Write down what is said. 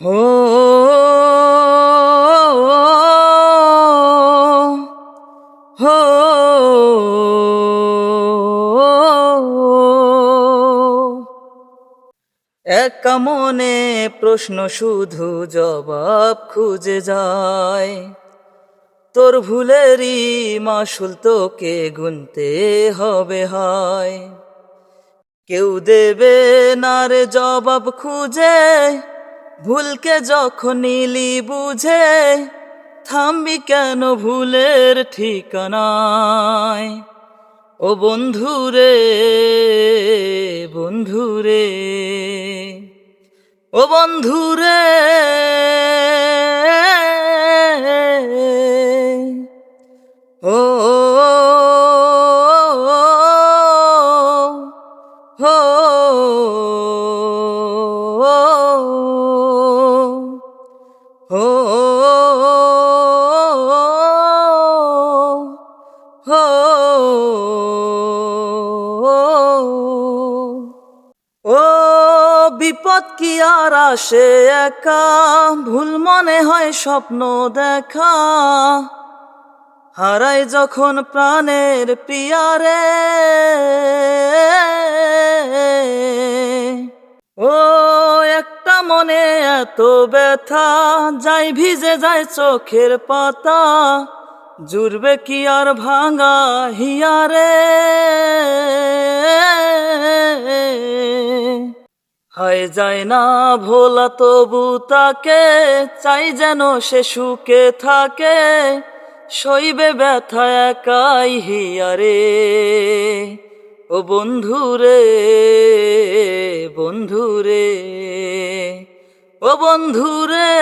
হো হো একা মনে প্রশ্ন শুধু জবাব খুঁজে যায় তোর ভুলেরই মাসুল তোকে গুনতে হবে হয় কেউ দেবে না রে জবাব খুঁজে ভুলকে যখন নিলি বুঝে থামবি কেন ভুলের ঠিকানায় ও বন্ধুরে বন্ধুরে ও বন্ধুরে ও হো হো হো ও বিপদ কি আর আসে একা? ভুল মনে হয় স্বপ্ন দেখা। হারাই যখন প্রাণের প্রিয়ারে মনে এত ব্যথা, যাই ভিজে যায় চোখের পাতা, জুড়বে কি আর ভাঙা হিয়ারে? হয় যায় না ভোলা তবু তাকে, চাই যেন সে সুখে থাকে, সইবে ব্যথা একাই হিয়ারে। ও বন্ধুরে ও বন্ধুরে